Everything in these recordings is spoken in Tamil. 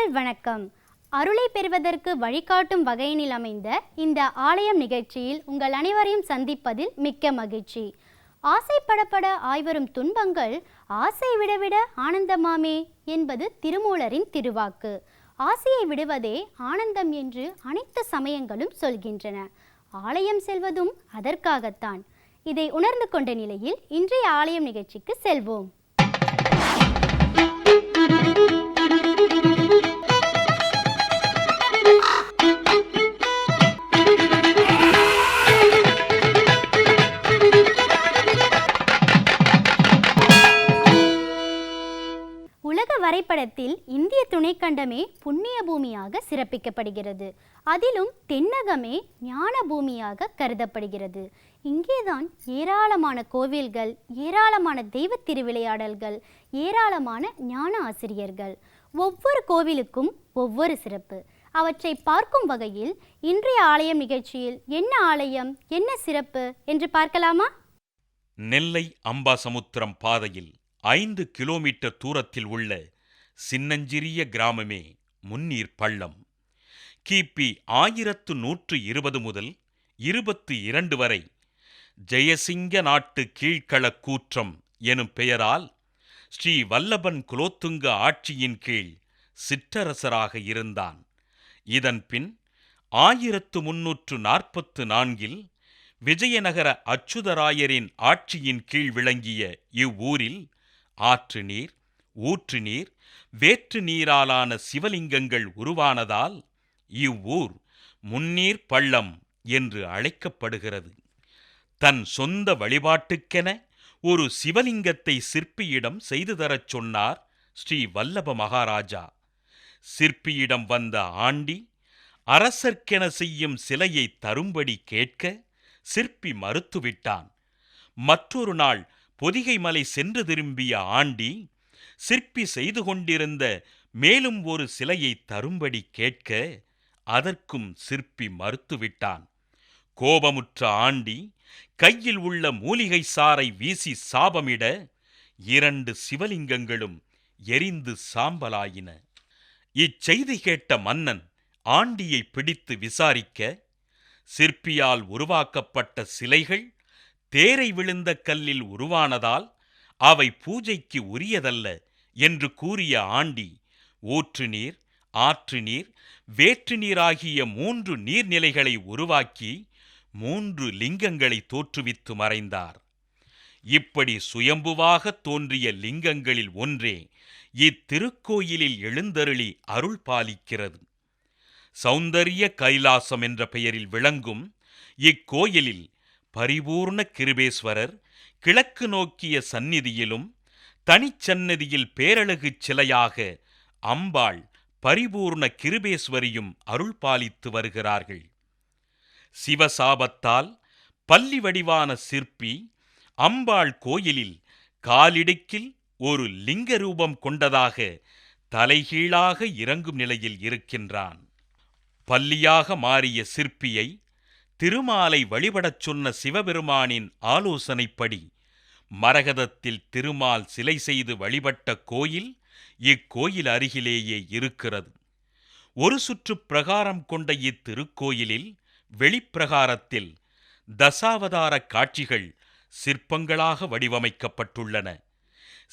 நேயர்கள் வணக்கம். அருளை பெறுவதற்கு வழிகாட்டும் வகையினில் அமைந்த இந்த ஆலயம் நிகழ்ச்சியில் உங்கள் அனைவரையும் சந்திப்பதில் மிக்க மகிழ்ச்சி. ஆசைப்படப்பட ஆய்வரும் துன்பங்கள் ஆசை விடவிட ஆனந்தமாமே என்பது திருமூலரின் திருவாக்கு. ஆசையை விடுவதே ஆனந்தம் என்று அனைத்து சமயங்களும் சொல்கின்றன. ஆலயம் செல்வதும் அதற்காகத்தான். இதை உணர்ந்து கொண்ட நிலையில் இன்றைய ஆலயம் நிகழ்ச்சிக்கு செல்வோம். திரைப்படத்தில் இந்திய துணைக்கண்டமே புண்ணிய பூமியாக சிறப்பிக்கப்படுகிறது. அதிலும் தென்னகமே ஞான பூமியாக கருதப்படுகிறது. இங்கேதான் ஏராளமான கோவில்கள் ஏராளமான தெய்வ திருவிளையாடல்கள் ஏராளமான ஞான ஆசிரியர்கள். ஒவ்வொரு கோவிலுக்கும் ஒவ்வொரு சிறப்பு. அவற்றை பார்க்கும் வகையில் இன்றைய ஆலயம் நிகழ்ச்சியில் என்ன ஆலயம் என்ன சிறப்பு என்று பார்க்கலாமா? நெல்லை அம்பாசமுத்திரம் பாதையில் ஐந்து கிலோமீட்டர் தூரத்தில் உள்ள சின்னஞ்சிறிய கிராமமே முன்னீர் பள்ளம். கிபி ஆயிரத்து நூற்று இருபது முதல் இருபத்து இரண்டு வரை ஜெயசிங்க நாட்டு கீழ்களக் கூற்றம் எனும் பெயரால் ஸ்ரீ வல்லபன் குலோத்துங்க ஆட்சியின் கீழ் சிற்றரசராக இருந்தான். இதன்பின் ஆயிரத்து முன்னூற்று நாற்பத்து நான்கில் விஜயநகர அச்சுதராயரின் ஆட்சியின் கீழ் விளங்கிய இவ்வூரில் ஆற்று நீர் ஊற்று நீர் வேற்று நீராலான சிவலிங்கங்கள் உருவானதால் இவ்வூர் முன்னீர் பள்ளம் என்று அழைக்கப்படுகிறது. தன் சொந்த வழிபாட்டுக்கென ஒரு சிவலிங்கத்தை சிற்பியிடம் செய்து தரச் சொன்னார் ஸ்ரீ வல்லப மகாராஜா. சிற்பியிடம் வந்த ஆண்டி அரசர்க்கென செய்யும் சிலையை தரும்படி கேட்க சிற்பி மறுத்துவிட்டான். மற்றொரு நாள் பொதிகை மலை சென்று திரும்பிய ஆண்டி சிற்பி செய்து கொண்டிருந்த மேலும் ஒரு சிலையை தரும்படி கேட்க அதற்கும் சிற்பி மறுத்துவிட்டான். கோபமுற்ற ஆண்டி கையில் உள்ள மூலிகை சாரை வீசி சாபமிட இரண்டு சிவலிங்கங்களும் எரிந்து சாம்பலாயின. இச்செய்தி கேட்ட மன்னன் ஆண்டியை பிடித்து விசாரிக்க சிற்பியால் உருவாக்கப்பட்ட சிலைகள் தேரை விழுந்த கல்லில் உருவானதால் அவை பூஜைக்கு உரியதல்ல என்று கூறிய ஆண்டி ஊற்று நீர் ஆற்று நீர் வேற்று நீராகிய மூன்று நீர்நிலைகளை உருவாக்கி மூன்று லிங்கங்களை தோற்றுவித்து மறைந்தார். இப்படி சுயம்புவாக தோன்றிய லிங்கங்களில் ஒன்றே இத்திருக்கோயிலில் எழுந்தருளி அருள் பாலிக்கிறது. சௌந்தரிய கைலாசம் என்ற பெயரில் விளங்கும் இக்கோயிலில் பரிபூர்ண கிருபேஸ்வரர் கிழக்கு நோக்கிய சந்நிதியிலும் தனிச்சன்னதியில் பேரழகுச் சிலையாக அம்பாள் பரிபூர்ண கிருபேஸ்வரியும் அருள் பாலித்து வருகிறார்கள். சிவசாபத்தால் பள்ளி வடிவான சிற்பி அம்பாள் கோயிலில் காலிடுக்கில் ஒரு லிங்க ரூபம் கொண்டதாக தலைகீழாக இறங்கும் நிலையில் இருக்கின்றான். பள்ளியாக மாறிய சிற்பியை திருமாலை வழிபடச் சொன்ன சிவபெருமானின் ஆலோசனைப்படி மரகதத்தில் திருமால் சிலை செய்து வழிபட்ட கோயில் இக்கோயில் அருகிலேயே இருக்கிறது. ஒரு சுற்று பிரகாரம் கொண்ட இத்திருக்கோயிலில் வெளிப்பிரகாரத்தில் தசாவதார காட்சிகள் சிற்பங்களாக வடிவமைக்கப்பட்டுள்ளன.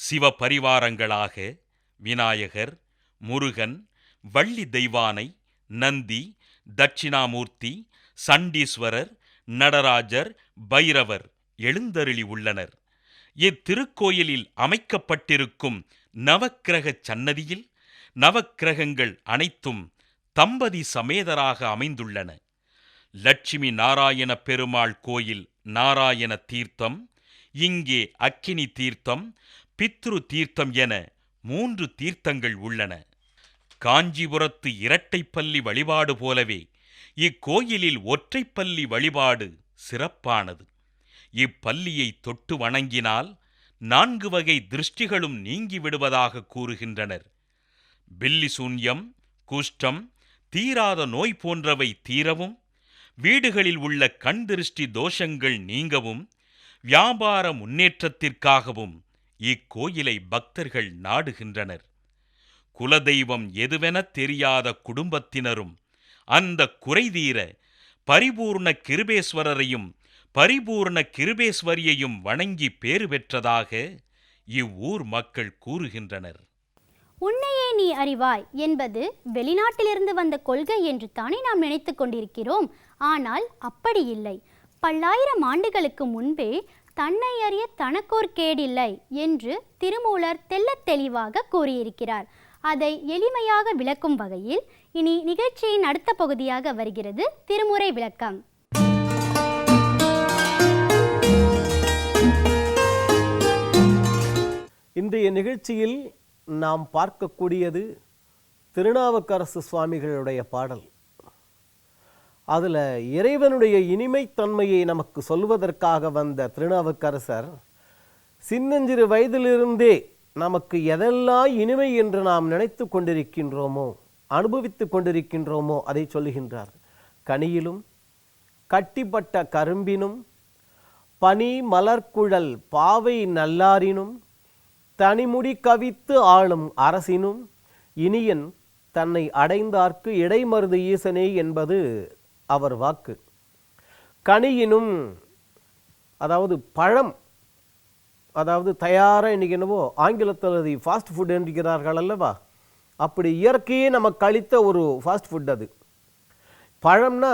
சிவபரிவாரங்களாக விநாயகர் முருகன் வள்ளி தெய்வானை நந்தி தட்சிணாமூர்த்தி சண்டீஸ்வரர் நடராஜர் பைரவர் எழுந்தருளி உள்ளனர். இத்திருக்கோயிலில் அமைக்கப்பட்டிருக்கும் நவக்கிரக சன்னதியில் நவக்கிரகங்கள் அனைத்தும் தம்பதி சமேதராக அமைந்துள்ளன. லட்சுமி நாராயண பெருமாள் கோயில் நாராயண தீர்த்தம் இங்கே அக்கினி தீர்த்தம் பித்ரு தீர்த்தம் என மூன்று தீர்த்தங்கள் உள்ளன. காஞ்சிபுரத்து இரட்டைப்பள்ளி வழிபாடு போலவே இக்கோயிலில் ஒற்றைப்பள்ளி வழிபாடு சிறப்பானது. இப்பள்ளியை தொட்டு வணங்கினால் நான்கு வகை திருஷ்டிகளும் நீங்கிவிடுவதாக கூறுகின்றனர். பில்லி சூன்யம் குஷ்டம் தீராத நோய் போன்றவை தீரவும் வீடுகளில் உள்ள கண் திருஷ்டி தோஷங்கள் நீங்கவும் வியாபார முன்னேற்றத்திற்காகவும் இக்கோயிலை பக்தர்கள் நாடுகின்றனர். குலதெய்வம் எதுவெனத் தெரியாத குடும்பத்தினரும் அந்த குறைதீர பரிபூர்ண கிருபேஸ்வரரையும் பரிபூர்ண கிருபேஸ்வரியையும் வணங்கி பேறு பெற்றதாக இவ்வூர் மக்கள் கூறுகின்றனர். உன்னையே நீ அறிவாய் என்பது வெளிநாட்டிலிருந்து வந்த கொள்கை என்று தானே நாம் நினைத்து கொண்டிருக்கிறோம். ஆனால் அப்படி இல்லை. பல்லாயிரம் ஆண்டுகளுக்கு முன்பே தன்னை அறிய தனக்கோர் கேடில்லை என்று திருமூலர் தெல்ல தெளிவாக கூறியிருக்கிறார். அதை எளிமையாக விளக்கும் வகையில் இனி நிகழ்ச்சியின் அடுத்த பகுதியாக வருகிறது திருமுறை விளக்கம். இன்றைய நிகழ்ச்சியில் நாம் பார்க்கக்கூடியது திருநாவுக்கரசு சுவாமிகளுடைய பாடல். அதில் இறைவனுடைய இனிமைத்தன்மையை நமக்கு சொல்வதற்காக வந்த திருநாவுக்கரசர் சின்னஞ்சிறு வயதிலிருந்தே நமக்கு எதெல்லாம் இனிமை என்று நாம் நினைத்து கொண்டிருக்கின்றோமோ அனுபவித்து கொண்டிருக்கின்றோமோ அதை சொல்லுகின்றார். கனியிலும் கட்டிப்பட்ட கரும்பினும் பனி மலர்குழல் பாவை நல்லாரினும் தனிமுடி கவித்து ஆளும் அரசினும் இனியன் தன்னை அடைந்தார்க்கு இடைமருது ஈசனே என்பது அவர் வாக்கு. கனியினும் அதாவது பழம் அதாவது தயாராக இன்றைக்கி என்னவோ ஆங்கிலத்தில் அது ஃபாஸ்ட் ஃபுட் என்கிறார்கள் அல்லவா? அப்படி இயற்கையே நமக்கு அளித்த ஒரு ஃபாஸ்ட் ஃபுட் அது. பழம்னா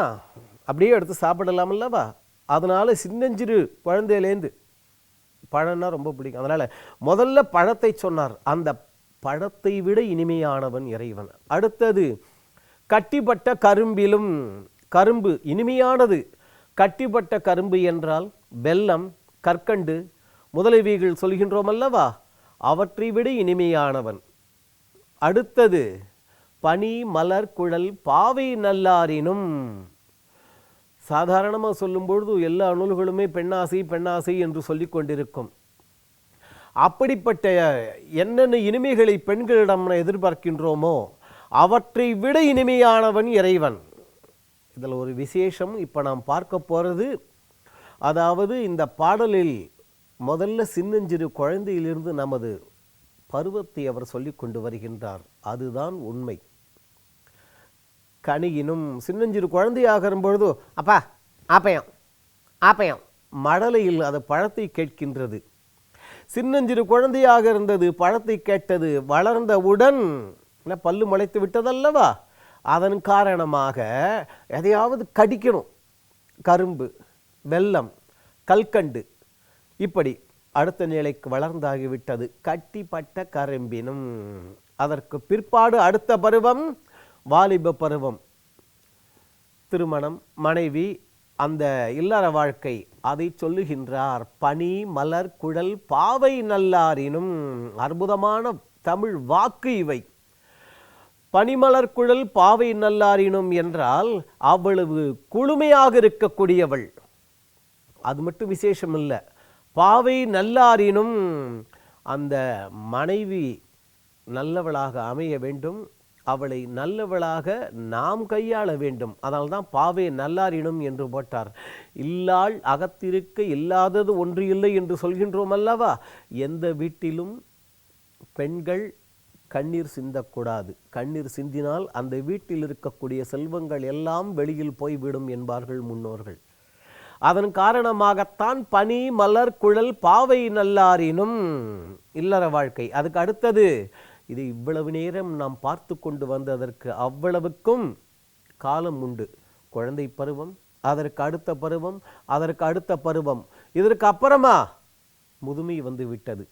அப்படியே எடுத்து சாப்பிடலாம் அல்லவா? அதனால் சின்னஞ்சிறு குழந்தையிலேருந்து பழம்னா ரொம்ப பிடிக்கும். அதனால் முதல்ல பழத்தை சொன்னார். அந்த பழத்தை விட இனிமையானவன் இறைவன். அடுத்தது கட்டிப்பட்ட கரும்பிலும் கரும்பு இனிமையானது. கட்டிப்பட்ட கரும்பு என்றால் வெல்லம் கற்கண்டு முதலவிகள் சொல்கின்றோம் அல்லவா? அவற்றை விட இனிமையானவன். அடுத்தது பனி மலர் குழல் பாவை நல்லாரினும் சாதாரணமாக சொல்லும்பொழுது எல்லா நூல்களுமே பெண்ணாசை பெண்ணாசை என்று சொல்லி கொண்டிருக்கும். அப்படிப்பட்ட என்னென்ன இனிமைகளை பெண்களிடம் எதிர்பார்க்கின்றோமோ அவற்றை விட இனிமையானவன் இறைவன். இதில் ஒரு விசேஷம் இப்போ நாம் பார்க்க போகிறது அதாவது இந்த பாடலில் முதல்ல சின்னஞ்சிறு குழந்தையிலிருந்து நமது பருவத்தை அவர் சொல்லி கொண்டு வருகின்றார். அதுதான் உண்மை. கனியினும் சின்னஞ்சிறு குழந்தையாக பொழுது அப்பா ஆப்பயம் ஆப்பயம். மடலையில் அது பழத்தை கேட்கின்றது. சின்னஞ்சிறு குழந்தையாக இருந்தது பழத்தை கேட்டது வளர்ந்தவுடன் பல்லு முளைத்து விட்டதல்லவா? அதன் காரணமாக எதையாவது கடிக்கணும். கரும்பு வெல்லம் கல்கண்டு இப்படி அடுத்த நிலைக்கு வளர்ந்தாகிவிட்டது. கட்டிப்பட்ட கரும்பினும் அதற்கு பிற்பாடு அடுத்த பருவம் வாலிப பருவம் திருமணம் மனைவி அந்த இல்லற வாழ்க்கை அதை சொல்லுகின்றார். பனி மலர் குழல் பாவை நல்லாரினும் அற்புதமான தமிழ் வாக்கு இவை. பனிமலர் குழல் பாவை நல்லாரினும் என்றால் அவ்வளவு குளுமையாக இருக்கக்கூடியவள். அது மட்டும் விசேஷம் இல்லை பாவை நல்லாரினும் அந்த மனைவி நல்லவளாக அமைய வேண்டும். அவளை நல்லவளாக நாம் கையாள வேண்டும். அதனால தான் பாவை நல்லாரினும் என்று போட்டார். இல்லாள் அகத்திருக்க இல்லாதது ஒன்று இல்லை என்று சொல்கின்றோம் அல்லவா? எந்த வீட்டிலும் பெண்கள் கண்ணீர் சிந்தக்கூடாது. கண்ணீர் சிந்தினால் அந்த வீட்டில் இருக்கக்கூடிய செல்வங்கள் எல்லாம் வெளியில் போய்விடும் என்பார்கள் முன்னோர்கள். அதன் காரணமாகத்தான் பனி மலர் குழல் பாவை நல்லாரினும் இல்லற வாழ்க்கை. அதுக்கு அடுத்தது இது இவ்வளவு நேரம் நாம் பார்த்து கொண்டு வந்ததற்கு அவ்வளவுக்கும் காலம் உண்டு. குழந்தை பருவம் அதற்கு அடுத்த பருவம் அதற்கு அடுத்த பருவம். இதற்கு அப்புறமா முதுமை வந்து விட்டது.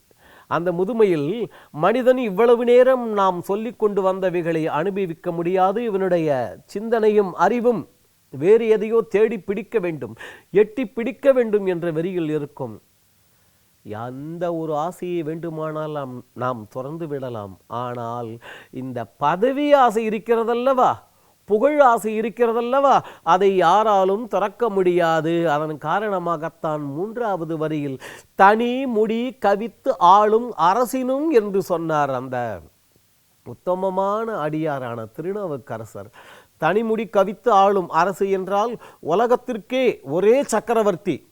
அந்த முதுமையில் மனிதன் இவ்வளவு நேரம் நாம் சொல்லிக் கொண்டு வந்தவைகளை அனுபவிக்க முடியாது. இவனுடைய சிந்தனையும் அறிவும் வேறு எதையோ தேடி பிடிக்க வேண்டும் எட்டி பிடிக்க வேண்டும் என்ற வெறியில் இருக்கும். எந்த ஒரு ஆசையை வேண்டுமானால் நாம் நாம் திறந்து விடலாம். ஆனால் இந்த பதவி ஆசை இருக்கிறதல்லவா? புகழ் ஆசை இருக்கிறதல்லவா? அதை யாராலும் திறக்க முடியாது. அதன் காரணமாகத்தான் மூன்றாவது வரியில் தனி முடி கவித்து ஆளும் அரசினும் என்று சொன்னார் அந்த உத்தமமான அடியாரான திருநாவுக்கரசர். தனிமுடி கவித்து ஆளும் அரசு என்றால் உலகத்திற்கே ஒரே சக்கரவர்த்தி.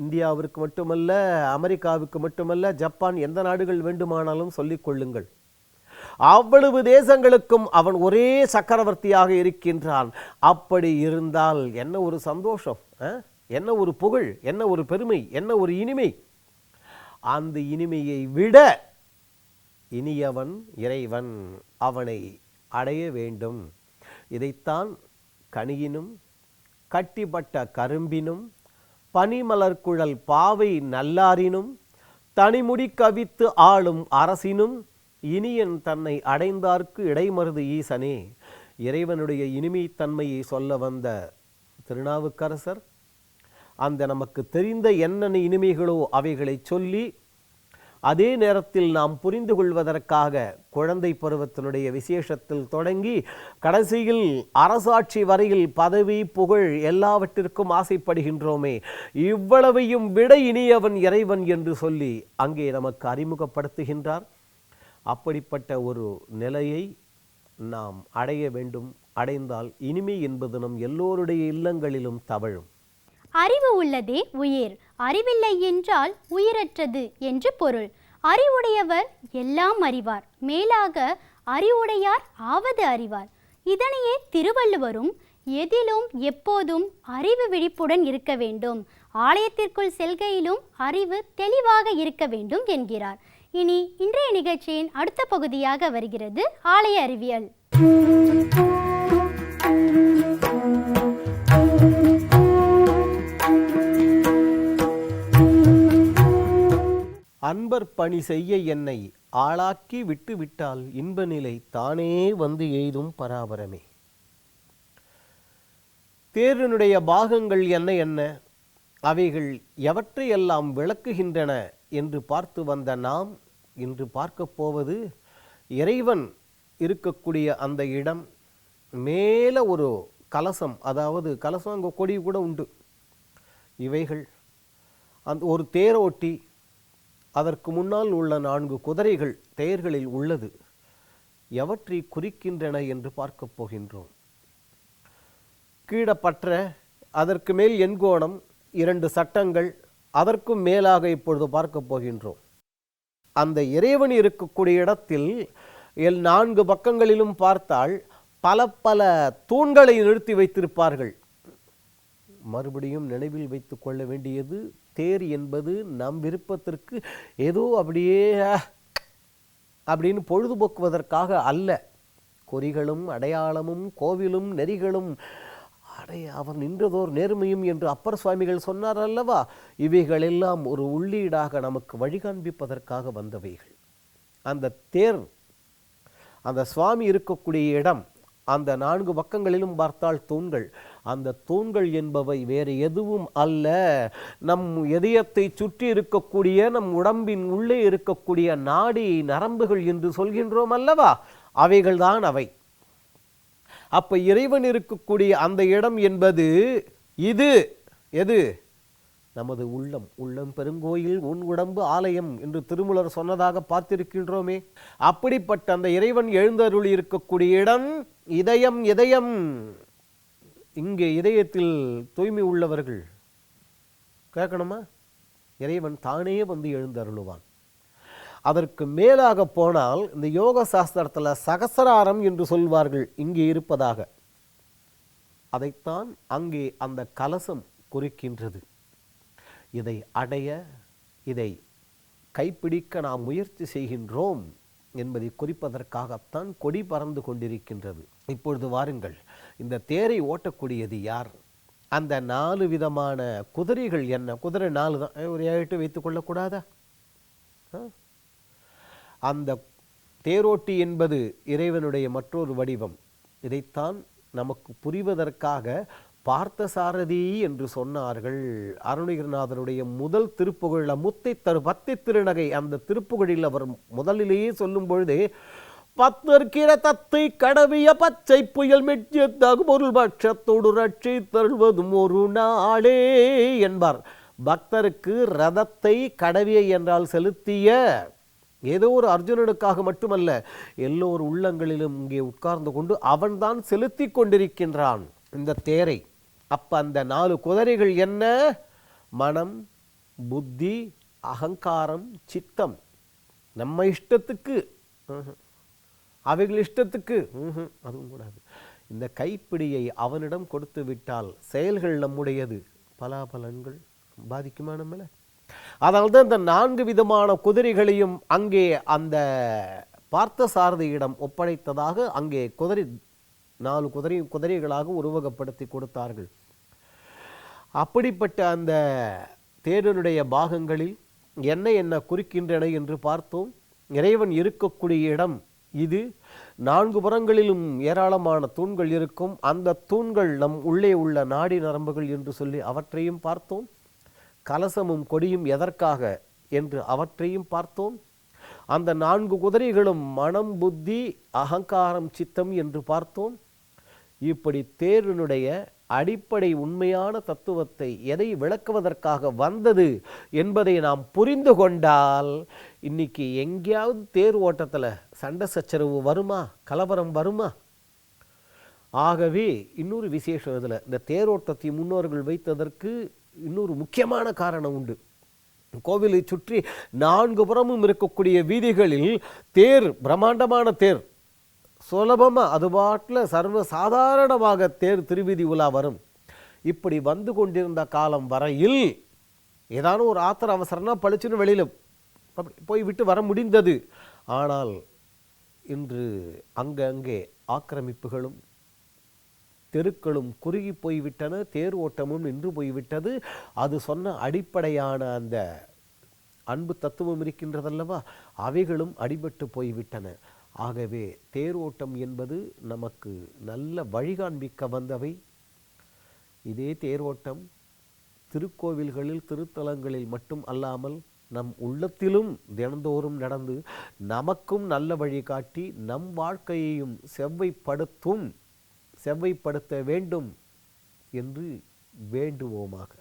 இந்தியாவிற்கு மட்டுமல்ல அமெரிக்காவுக்கு மட்டுமல்ல ஜப்பான் எந்த நாடுகள் வேண்டுமானாலும் சொல்லிக் கொள்ளுங்கள். அவ்வளவு தேசங்களுக்கும் அவன் ஒரே சக்கரவர்த்தியாக இருக்கின்றான். அப்படி இருந்தால் என்ன ஒரு சந்தோஷம் ஆ? என்ன ஒரு புகழ் என்ன ஒரு பெருமை என்ன ஒரு இனிமை? அந்த இனிமையை விட இனியவன் இறைவன் அவனை அடைய வேண்டும். இதைத்தான் கனியினும் கட்டிப்பட்ட கரும்பினும் பனிமலர்குழல் பாவை நல்லாரினும் தனிமுடி கவித்து ஆளும் அரசினும் இனியன் தன்னை அடைந்தார்க்கு இடைமருது ஈசனே. இறைவனுடைய இனிமைத்தன்மையை சொல்ல வந்த திருநாவுக்கரசர் அந்த நமக்கு தெரிந்த என்னென்ன இனிமைகளோ அவைகளை சொல்லி அதே நேரத்தில் நாம் புரிந்து கொள்வதற்காக குழந்தை பருவத்தினுடைய விசேஷத்தில் தொடங்கி கடைசியில் அரசாட்சி வரையில் பதவி புகழ் எல்லாவற்றிற்கும் ஆசைப்படுகின்றோமே. இவ்வளவையும் விட இனியவன் இறைவன் என்று சொல்லி அங்கே நமக்கு அறிமுகப்படுத்துகின்றார். அப்படிப்பட்ட ஒரு நிலையை நாம் அடைய வேண்டும். அடைந்தால் இனிமை என்பது நம் எல்லோருடைய இல்லங்களிலும் தவழும். அறிவு உள்ளதே உயிர். அறிவில்லை என்றால் உயிரற்றது என்று பொருள். அறிவுடையவர் எல்லாம் அறிவார். மேலாக அறிவுடையார் ஆவது அறிவார். இதனையே திருவள்ளுவரும் எதிலும் எப்போதும் அறிவு விழிப்புடன் இருக்க வேண்டும். ஆலயத்திற்குள் செல்கையிலும் அறிவு தெளிவாக இருக்க வேண்டும் என்கிறார். இனி இன்றைய நிகழ்ச்சியின் அடுத்த பகுதியாக வருகிறது ஆலய அறிவியல். அன்பர் பணி செய்ய என்னை ஆளாக்கி விட்டுவிட்டால் இன்ப நிலை தானே வந்து எய்தும் பராபரமே. தேரினுடைய பாகங்கள் என்ன என்ன? அவைகள் எவற்றையெல்லாம் விளக்குகின்றன என்று பார்த்து வந்த நாம் இன்று பார்க்கப் போவது இறைவன் இருக்கக்கூடிய அந்த இடம் மேலே ஒரு கலசம் அதாவது கலசம் அங்கே கொடி கூட உண்டு. இவைகள் அந்த ஒரு தேரோட்டி அதற்கு முன்னால் உள்ள நான்கு குதிரைகள் தேர்களில் உள்ளது. எவற்றை குறிக்கின்றன என்று பார்க்கப் போகின்றோம். கீழப்பற்ற அதற்கு மேல் எண்கோணம் இரண்டு சட்டங்கள் அதற்கும் மேலாக இப்பொழுது பார்க்கப் போகின்றோம். அந்த இறைவன் இருக்கக்கூடிய இடத்தில் எல் நான்கு பக்கங்களிலும் பார்த்தால் பல பல தூண்களை நிறுத்தி வைத்திருப்பார்கள். மறுபடியும் நினைவில் வைத்துக் கொள்ள வேண்டியது தேர் என்பது நம் விருப்பத்திற்கு ஏதோ அப்படியே அப்படின்னு பொழுதுபோக்குவதற்காக அல்ல. கொறிகளும் அடையாளமும் கோவிலும் நெறிகளும் அடே அவர் நின்றதோர் நேர்மையும் என்று அப்பர் சுவாமிகள் சொன்னார் அல்லவா? இவைகளெல்லாம் ஒரு உள்ளீடாக நமக்கு வழிகாண்பிப்பதற்காக வந்தவைகள். அந்த தேர் அந்த சுவாமி இருக்கக்கூடிய இடம் அந்த நான்கு பக்கங்களிலும் பார்த்தால் தூண்கள். அந்த தூண்கள் என்பவை வேறு எதுவும் அல்ல. நம் இதயத்தை சுற்றி இருக்கக்கூடிய நம் உடம்பின் உள்ளே இருக்கக்கூடிய நாடி நரம்புகள் என்று சொல்கின்றோம் அல்லவா? அவைகள்தான் அவை. அப்ப இறைவன் இருக்கக்கூடிய அந்த இடம் என்பது இது. எது? நமது உள்ளம் உள்ளம் பெருங்கோயில் உன் உடம்பு ஆலயம் என்று திருமுலர் சொன்னதாக பார்த்திருக்கின்றோமே. அப்படிப்பட்ட அந்த இறைவன் எழுந்தருள் இருக்கக்கூடிய இடம் இதயம் இதயம். இங்கே இதயத்தில் தூய்மை உள்ளவர்கள். கேட்கணுமா? இறைவன் தானே வந்து எழுந்தருளுவான். அதற்கு மேலாக போனால் இந்த யோக சாஸ்திரத்தில் சகசராரம் என்று சொல்வார்கள் இங்கே இருப்பதாக. அதைத்தான் அங்கே அந்த கலசம் குறிக்கின்றது. இதை அடைய இதை கைப்பிடிக்க நாம் முயற்சி செய்கின்றோம் என்பதை குறிப்பதற்காகத்தான் கொடி பறந்து கொண்டிருக்கின்றது. இப்பொழுது வாருங்கள் இந்த தேரை ஓட்டக்கூடியது யார்? அந்த நாலு விதமான குதிரைகள் என்ன? குதிரை நாலு தான் ஒரு ஏழு வைத்துக் கொள்ளக்கூடாதா? அந்த தேரோட்டி என்பது இறைவனுடைய மற்றொரு வடிவம். இதைத்தான் நமக்கு புரிவதற்காக பார்த்தசாரதி என்று சொன்னார்கள். அருணகிரிநாதனுடைய முதல் திருப்புகழில் முத்தை தரு பத்தை திருநகை அந்த திருப்புகழில் அவர் முதலிலேயே சொல்லும் பொழுது பத்தற்கிற தத்தை கடவிய பச்சை புயல் மெச்சிய தகுபொருள் பட்சத்தோடு ரட்சி தருவதும் ஒரு நாளே என்பார். பக்தருக்கு ரதத்தை கடவிய என்றால் செலுத்திய ஏதோ ஒரு அர்ஜுனனுக்காக மட்டுமல்ல எல்லோர் உள்ளங்களிலும் இங்கே உட்கார்ந்து கொண்டு அவன்தான் செலுத்தி கொண்டிருக்கின்றான். இந்த தேரை அப்போ அந்த நாலு குதிரைகள் என்ன? மனம் புத்தி அகங்காரம் சித்தம். நம்ம இஷ்டத்துக்கு. அவைகள் இஷ்டத்துக்கு. அதுவும் கூடாது. இந்த கைப்பிடியை அவனிடம் கொடுத்து விட்டால் செயல்கள் நம்முடையது. பலாபலன்கள் பாதிக்குமா நம்மள? அதனால்தான் இந்த நான்கு விதமான குதிரைகளையும் அங்கே அந்த பார்த்த சாரதியிடம் ஒப்படைத்ததாக அங்கே குதிரை நாலு குதிரை குதிரைகளாக உருவகப்படுத்தி கொடுத்தார்கள். அப்படிப்பட்ட அந்த தேரனுடைய பாகங்களில் என்ன என்ன குறிக்கின்றன என்று பார்த்தோம். இறைவன் இருக்கக்கூடிய இடம் இது. நான்கு புறங்களிலும் ஏராளமான தூண்கள் இருக்கும். அந்த தூண்கள் நம் உள்ளே உள்ள நாடி நரம்புகள் என்று சொல்லி அவற்றையும் பார்த்தோம். கலசமும் கொடியும் எதற்காக என்று அவற்றையும் பார்த்தோம். அந்த நான்கு குதிரைகளும் மனம் புத்தி அகங்காரம் சித்தம் என்று பார்த்தோம். இப்படி தேரினுடைய அடிப்படை உண்மையான தத்துவத்தை எதை விளக்குவதற்காக வந்தது என்பதை நாம் புரிந்து கொண்டால் இன்னைக்கு எங்கேயாவது தேர் ஓட்டத்தில் சண்டை சச்சரவு வருமா? கலவரம் வருமா? ஆகவே இன்னொரு விசேஷம் இதில். இந்த தேரோட்டத்தை முன்னோர்கள் வைத்ததற்கு இன்னொரு முக்கியமான காரணம் உண்டு. கோவிலை சுற்றி நான்கு புறமும் இருக்கக்கூடிய வீதிகளில் தேர் பிரம்மாண்டமான தேர் சுலபமாக அது பாட்டில் சர்வ சாதாரணமாக தேர் திருவிதி உலா வரும். இப்படி வந்து கொண்டிருந்த காலம் வரையில் ஏதானும் ஒரு ஆத்திர அவசரம்னா பளிச்சுன்னு வெளியில் அப்படி போய் விட்டு வர முடிந்தது. ஆனால் இன்று அங்கங்கே ஆக்கிரமிப்புகளும் தெருக்களும் குறுகி போய்விட்டன தேர் ஓட்டமும் நின்று போய்விட்டது அது சொன்ன அடிப்படையான அந்த அன்பு தத்துவம் இருக்கின்றதல்லவா? அவைகளும் அடிபட்டு போய்விட்டன ஆகவே தேரோட்டம் என்பது நமக்கு நல்ல வழிகாண்பிக்க வந்தவை. இதே தேரோட்டம் திருக்கோவில்களில் திருத்தலங்களில் மட்டும் அல்லாமல் நம் உள்ளத்திலும் தினந்தோறும் நடந்து நமக்கும் நல்ல வழி காட்டி நம் வாழ்க்கையையும் செவ்வைப்படுத்தும் செவ்வைப்படுத்த வேண்டும் என்று வேண்டுவோமாக.